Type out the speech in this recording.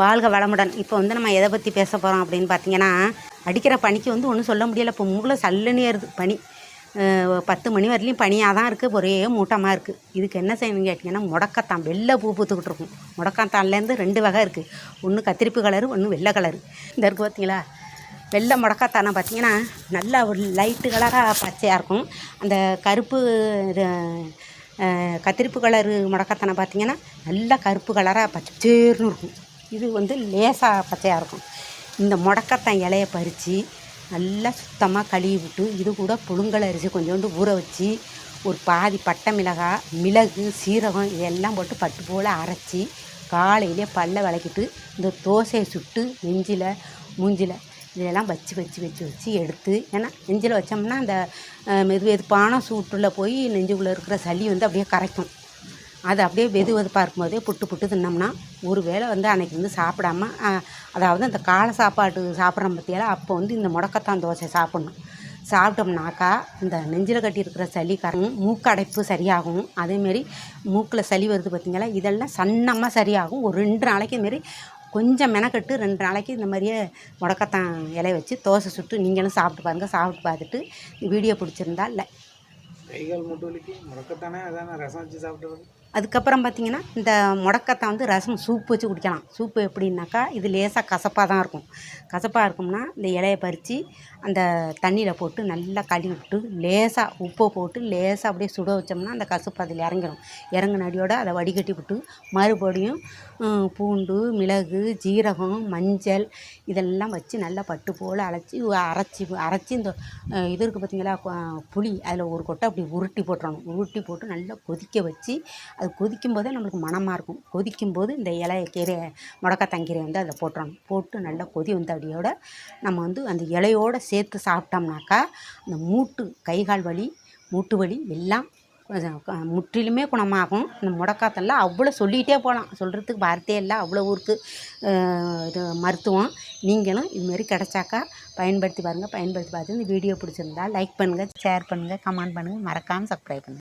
வாழ்க வளமுடன். இப்போ வந்து நம்ம எதை பற்றி பேச போகிறோம் அப்படின்னு பார்த்தீங்கன்னா அடிக்கிற பனிக்கு வந்து ஒன்றும் சொல்ல முடியலை. இப்போ மூளை சல்லுன்னு ஏறுது பனி. பத்து மணி வரலையும் பனியாக தான் இருக்குது ஒரே மூட்டமாக இருக்குது இதுக்கு என்ன செய்யணும்னு கேட்டிங்கன்னா முடக்கத்தான். வெள்ளை பூ பூத்துக்கிட்டு இருக்கும். முடக்கத்தான்லேருந்து ரெண்டு வகை இருக்குது ஒன்று கத்திரிப்பு கலரு ஒன்று வெள்ளை கலரு. இந்த இருக்குது பார்த்தீங்களா வெள்ளை முடக்கத்தானை பார்த்தீங்கன்னா நல்லா ஒரு லைட்டு கலராக பச்சையாக இருக்கும். அந்த கருப்பு இது, கத்திரிப்பு கலரு முடக்கத்தானை பார்த்தீங்கன்னா நல்லா கருப்பு கலராக பச்சை சேர்னு இருக்கும். இது வந்து லேசாக பச்சையாக இருக்கும். இந்த முடக்கத்தான் இலையை பறித்து நல்லா சுத்தமாக கழுவி விட்டு இது கூட புழுங்கல் அரிசி கொஞ்சோண்டு ஊற வச்சு ஒரு பாதி பட்டை மிளகாய் மிளகு சீரகம் இதெல்லாம் போட்டு பட்டு போல் அரைச்சி காலையிலே பல்ல விளக்கிட்டு இந்த தோசையை சுட்டு நெஞ்சில் மூஞ்சில் இதெல்லாம் வச்சு வச்சு வச்சு வச்சு எடுத்து ஏன்னா நெஞ்சில் வச்சோம்னா அந்த மெது வெதுப்பான சூட்டில் போய் நெஞ்சுக்குள்ளே இருக்கிற சளி வந்து அப்படியே கரைக்கும். அது அப்படியே வெது வெதுப்பாக இருக்கும்போதே புட்டு புட்டு தின்னோம்னா ஒரு வேளை வந்து அன்றைக்கி வந்து சாப்பிடாம அதாவது அந்த காலை சாப்பாடு சாப்பிட்ற பற்றியெல்லாம் அப்போ வந்து இந்த முடக்கத்தான் தோசை சாப்பிட்ணும். சாப்பிட்டோம்னாக்கா இந்த நெஞ்சில் கட்டி இருக்கிற சளி கரையும் மூக்கடைப்பு சரியாகும். அதேமாரி மூக்கில் சளி வருது பார்த்திங்களா இதெல்லாம் சன்னமாக சரியாகும். ஒரு ரெண்டு நாளைக்கு இதுமாரி கொஞ்சம் மெனக்கட்டு ரெண்டு நாளைக்கு இந்த மாதிரியே முடக்கத்தான் இலைய வச்சு தோசை சுட்டு நீங்களும் சாப்பிட்டு பாருங்கள் சாப்பிட்டு பார்த்துட்டு வீடியோ பிடிச்சிருந்தா இல்லை கைகால் முட்டு வலிக்கு. முடக்கத்தானே அதான் ரசம் வச்சு சாப்பிட்டு அதுக்கப்புறம் பார்த்தீங்கன்னா இந்த முடக்கத்தை வந்து ரசம் சூப் வச்சு குடிக்கலாம். சூப்பு எப்படின்னாக்கா இது லேசாக கசப்பாக தான் இருக்கும். கசப்பாக இருக்கும்னா இந்த இலையை பறித்து அந்த தண்ணியில் போட்டு நல்லா கழுவி விட்டு லேசாக உப்பை போட்டு லேசாக அப்படியே சுட வச்சோம்னா அந்த கசப்பு அதில் இறங்கிடும். இறங்கின அடியோடு அதை வடிகட்டி விட்டு மறுபடியும் பூண்டு மிளகு ஜீரகம் மஞ்சள் இதெல்லாம் வச்சு நல்லா பட்டு போல் அரைச்சி அரைச்சி அரைச்சி இந்த இது இருக்குது பார்த்தீங்களா புளி. அதில் ஒரு கொட்டை அப்படி உருட்டி போட்டுறணும். உருட்டி போட்டு நல்லா கொதிக்க வச்சு அது கொதிக்கும் போதே நம்மளுக்கு மணமாக இருக்கும். கொதிக்கும் போது இந்த இலைய கீரை முடக்கத்தங்கீரை வந்து அதில் போட்டுறணும். போட்டு நல்லா கொதி வந்த அடியோட நம்ம வந்து அந்த இலையோடு சேர்த்து சாப்பிட்டோம்னாக்கா அந்த மூட்டு கை கால் வலி மூட்டு வலி எல்லாம் கொஞ்சம் முற்றிலுமே குணமாகும். இந்த முடக்காத்தெல்லாம் அவ்வளோ சொல்லிகிட்டே போகலாம் சொல்கிறதுக்கு வார்த்தையே இல்லை. அவ்வளோ ஊருக்கு இது மருத்துவம். நீங்களும் இதுமாரி கிடச்சாக்கா பயன்படுத்தி பாருங்கள் பயன்படுத்தி பார்த்து இந்த வீடியோ பிடிச்சிருந்தா லைக் பண்ணுங்கள் ஷேர் பண்ணுங்கள் கமெண்ட் பண்ணுங்கள் மறக்காமல் சப்ஸ்கிரைப் பண்ணுங்கள்